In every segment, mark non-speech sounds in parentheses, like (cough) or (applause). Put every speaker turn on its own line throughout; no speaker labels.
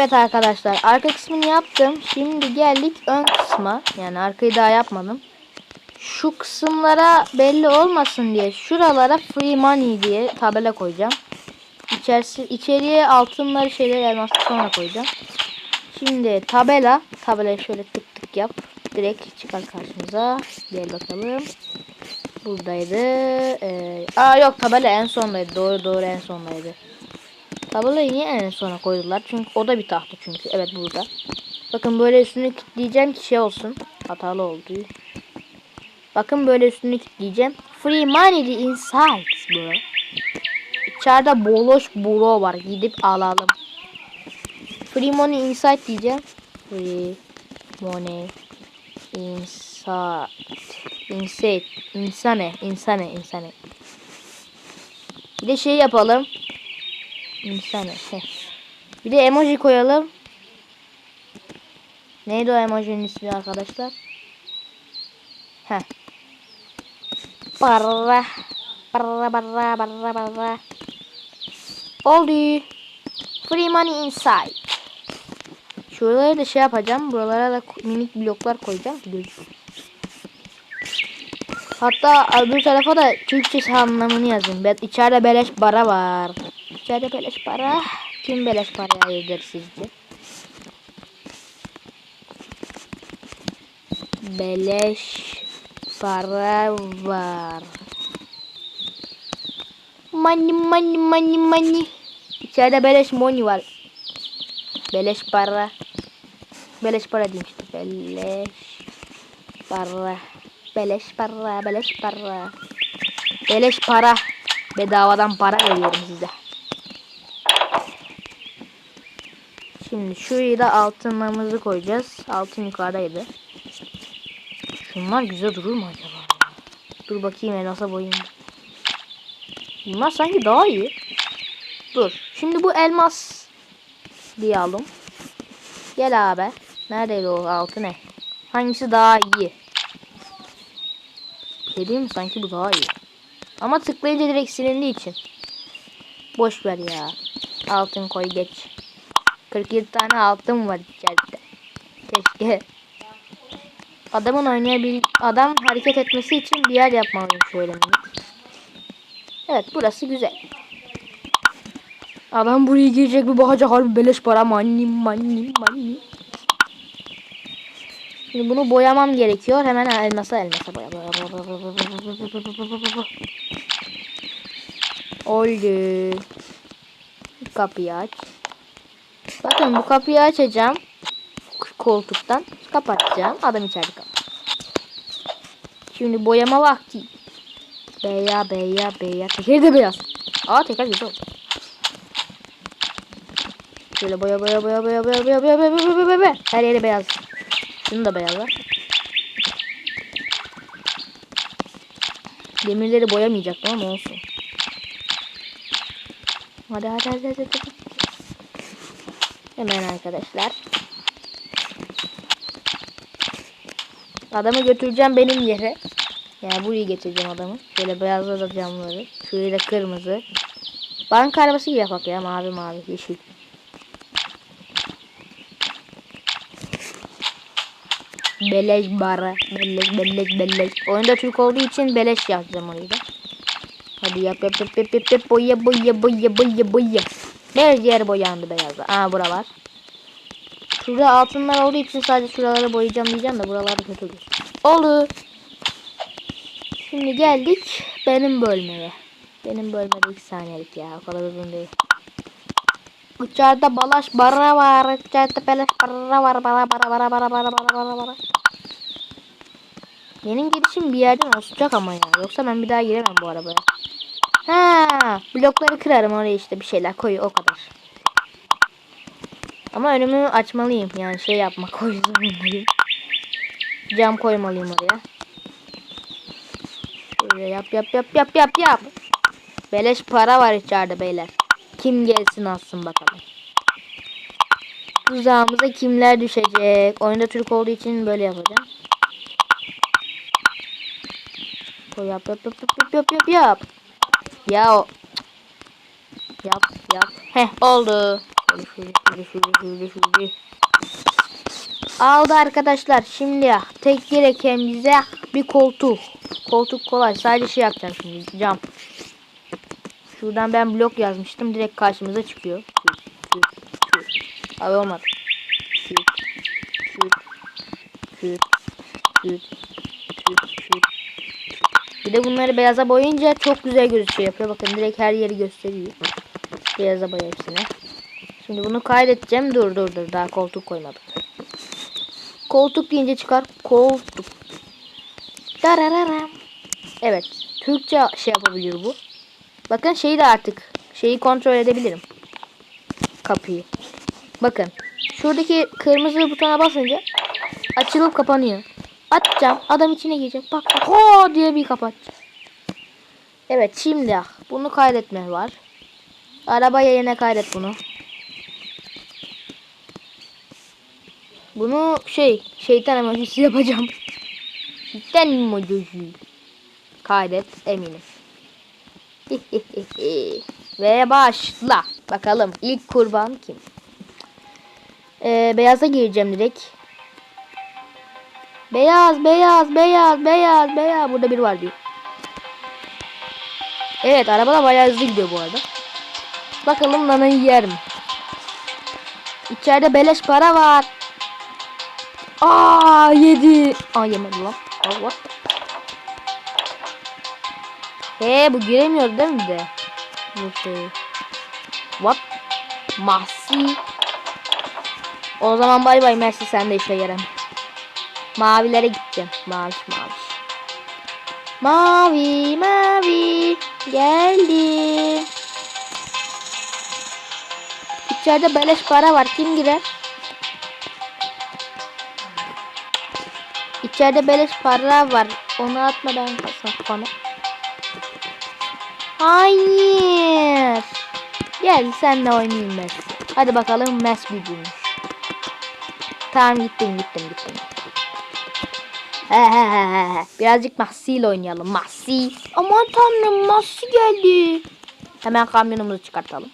Evet arkadaşlar arka kısmını yaptım. Şimdi geldik ön kısma. Yani arkayı daha yapmadım. Şu kısımlara belli olmasın diye şuralara free money diye tabela koyacağım. İçerisi, içeriye altınları şeyleri elmaslı sonra koyacağım. Şimdi tabela. Tabelayı şöyle tık tık yap. Direkt çıkar karşımıza. Gel bakalım. Buradaydı. Ee, aa yok tabela en sondaydı. Doğru doğru en sondaydı. Tabelayı niye en sona koydular? Çünkü o da bir tahta çünkü. Evet burada. Bakın böyle üstünü kilitleyeceğim ki şey olsun. Hatalı oldu. Bakın böyle üstünü kilitleyeceğim. Free money inside bro. İçeride boloş buro var. Gidip alalım. Free money inside diyeceğim. Free money inside. Inside. İnsane. insane, insane. Bir de şey yapalım. İnsane. Heh. Bir de emoji koyalım. Neydi o emojinin ismi arkadaşlar? Heh. Barra. Barra barra barra barra. Oldu. Free money inside. Şuraları da şey yapacağım. Buralara da minik bloklar koyacağım. Hatta öbür tarafa da Türkçe anlamını yazın. Ben içeride beleş para var. İçeride beleş para. Kim beleş para yedir sizce? Beleş para var. Money money money money. İçeride beleş money var. Beleş para. Beleş para diyeyim işte. Beleş para. Beleş para. Beleş para. Beleş para. Bedavadan para veriyorum size. Şimdi şurayı da altınlarımızı koyacağız. Altın yukarıdaydı. Şunlar güzel durur mu acaba? Dur bakayım elmasa boyayım. Bunlar sanki daha iyi. Dur. Şimdi bu elmas diyelim. Gel abi. Neredeydi o altı ne? Hangisi daha iyi? Dediğim sanki bu daha iyi. Ama tıklayınca direkt silindiği için. Boş ver ya. Altın koy geç. 47 tane altın var içeride. Keşke. Adamın oynayabil adam hareket etmesi için bir yer yapmalıyım şöyle. Evet burası güzel. Adam buraya girecek bir bakacak harbi beleş para manni manni manni. Şimdi bunu boyamam gerekiyor. Hemen elmasa elmasa boya. boya, boya, boya. Oldu. Kapıyı aç. Bakın bu kapıyı açacağım. Koltuktan kapatacağım. Adam içeride kalır. Şimdi boyama vakti. Beya beya beya. Tekeri de beyaz. Aa tekrar güzel oldu. Şöyle boya boya boya boya boya boya boya boya boya boya boya. Her yeri beyaz. Şunu da beyaz. Demirleri boyamayacaktım ama olsun. Hadi hadi hadi hadi. hadi. Hemen arkadaşlar. Adamı götüreceğim benim yere. Yani buraya getireceğim adamı. Şöyle beyazladı camları. Şöyle kırmızı. Banka arabası gibi yapak ya. Mavi mavi yeşil. Beleş bara. Beleş beleş beleş. Oyunda Türk olduğu için beleş yazacağım orayı da. Hadi yap yap yap yap yap yap boya boya boya boya boya. Her yer boyandı beyazla. Aa bura var. Şurada altınlar olduğu için sadece şuraları boyayacağım diyeceğim de buralar kötü olur. Olur. Şimdi geldik benim bölmeye. Benim bölmede 2 saniyelik ya. O kadar uzun değil. İçeride balaş bara var. İçeride beleş bara var. Bara bara bara bara bara bara bara bara. Benim girişim bir yerden olacak ama ya. Yoksa ben bir daha giremem bu arabaya. Ha, blokları kırarım oraya işte bir şeyler koy o kadar. Ama önümü açmalıyım yani şey yapmak koymalıyım. Cam koymalıyım oraya. Şöyle yap yap yap yap yap yap. Beleş para var içeride beyler. Kim gelsin alsın bakalım. Tuzağımıza kimler düşecek? Oyunda Türk olduğu için böyle yapacağım. Koy yap yap yap yap yap yap yap. Ya. Yap yap. Heh oldu. Aldı arkadaşlar. Şimdi ya tek gereken bize bir koltuk. Koltuk kolay. Sadece şey yapacağım şimdi. Cam. Şuradan ben blok yazmıştım. Direkt karşımıza çıkıyor. Abi olmadı. Küt, küt, küt, küt. Bir de bunları beyaza boyayınca çok güzel gözüküyor yapıyor. Bakın direkt her yeri gösteriyor. Beyaza boya hepsini. Şimdi bunu kaydedeceğim. Dur dur dur. Daha koltuk koymadık. Koltuk deyince çıkar. Koltuk. Darararam. Evet. Türkçe şey yapabilir bu. Bakın şeyi de artık şeyi kontrol edebilirim. Kapıyı. Bakın. Şuradaki kırmızı butona basınca açılıp kapanıyor. Açacağım. Adam içine girecek. Bak ho diye bir kapatacak. Evet şimdi ah, bunu kaydetme var. Araba yerine kaydet bunu. Bunu şey şeytan emojisi (laughs) yapacağım. Şeytan emojisi. Kaydet eminim. (laughs) Ve başla. Bakalım ilk kurban kim? Ee, beyaza gireceğim direkt. Beyaz, beyaz, beyaz, beyaz, beyaz. Burada biri var diyor. Evet, araba da bayağı hızlı gidiyor bu arada. Bakalım nanayı yer mi? İçeride beleş para var. Aa yedi. Aa yemedi lan. Allah. He bu giremiyor değil mi de? Bu şey. What? Mahsi. O zaman bay bay Mersi sen de işe yaram. Mavilere gideceğim. Mavi mavi. Mavi mavi geldim. İçeride beleş para var. Kim girer? İçeride beleş para var. Onu atma ben kafana. Hayır. Gel senle oynayayım Messi. Hadi bakalım Messi gücüymüş. Tamam gittim gittim gittim. Birazcık Mahsi ile oynayalım. Mahsi. Aman tanrım Mahsi geldi. Hemen kamyonumuzu çıkartalım.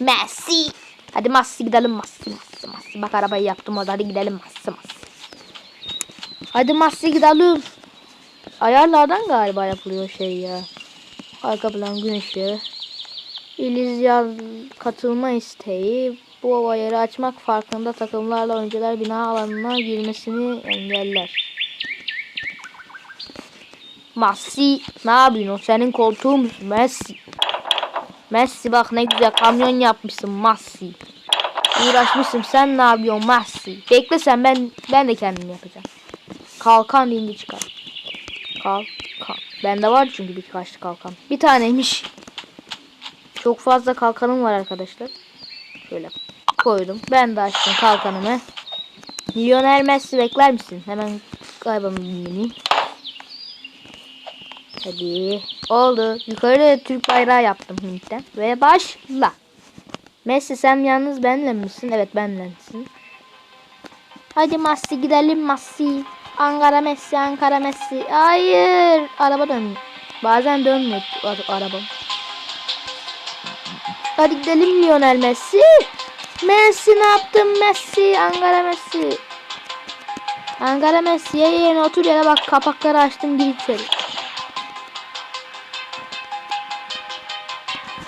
Messi. Hadi Mahsi gidelim Mahsi Mahsi Mahsi. Bak arabayı yaptım orada hadi gidelim Mahsi Mahsi. Hadi Mahsi gidelim. Ayarlardan galiba yapılıyor şey ya. Arka plan gün ışığı. İliz yaz katılma isteği. Bu ayarı açmak farkında takımlarla oyuncular bina alanına girmesini engeller. Messi ne yapıyorsun? O senin koltuğun? Messi. Messi bak ne güzel kamyon yapmışsın Messi. Uğraşmışsın sen ne yapıyorsun Messi? Bekle sen ben ben de kendim yapacağım. Kalkan deyince çıkar. Kalkan. Bende var çünkü birkaç kalkan. Bir taneymiş. Çok fazla kalkanım var arkadaşlar. Şöyle koydum. Ben de açtım kalkanımı. Lionel Messi bekler misin? Hemen kaybamı bindireyim. Hadi. Oldu. Yukarıda Türk bayrağı yaptım Hint'ten. Ve başla. Messi sen yalnız benle misin? Evet benle misin? Hadi Messi gidelim Messi. Ankara Messi, Ankara Messi. Hayır. Araba dönmüyor. Bazen dönmüyor ar- arabam. Hadi gidelim Lionel Messi. Messi ne yaptın Messi? Ankara Messi. Ankara Messi'ye yerine otur yere bak kapakları açtım gir içeri.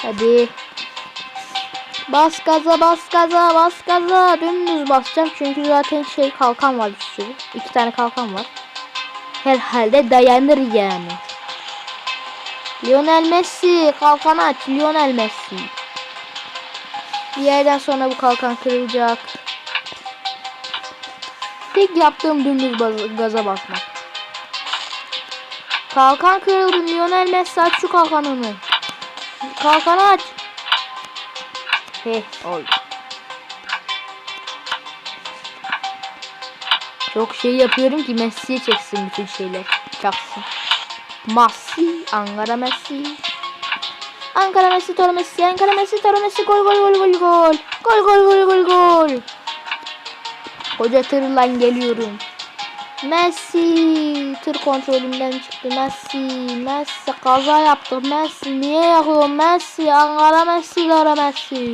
Hadi. Bas gaza bas gaza bas gaza. Dümdüz basacağım çünkü zaten şey kalkan var bir sürü. İki tane kalkan var. Herhalde dayanır yani. Lionel Messi kalkan aç Lionel Messi. Bir yerden sonra bu kalkan kırılacak. Tek yaptığım dümdüz gaza basmak. Kalkan kırıldı Lionel Messi aç şu kalkanını. Kalkanı aç. Heh oldu. Çok şey yapıyorum ki Messi'ye çeksin bütün şeyler. Çaksın. Messi, Ankara Messi. Ankara Messi, Toro Messi, Ankara Messi, Toro Messi, gol gol gol gol gol. Gol gol gol gol gol. Koca tırla geliyorum. Messi tır kontrolünden çıktı. Messi, Messi kaza yaptı. Messi niye yakıyor? Messi, Ankara Messi, Toro Messi.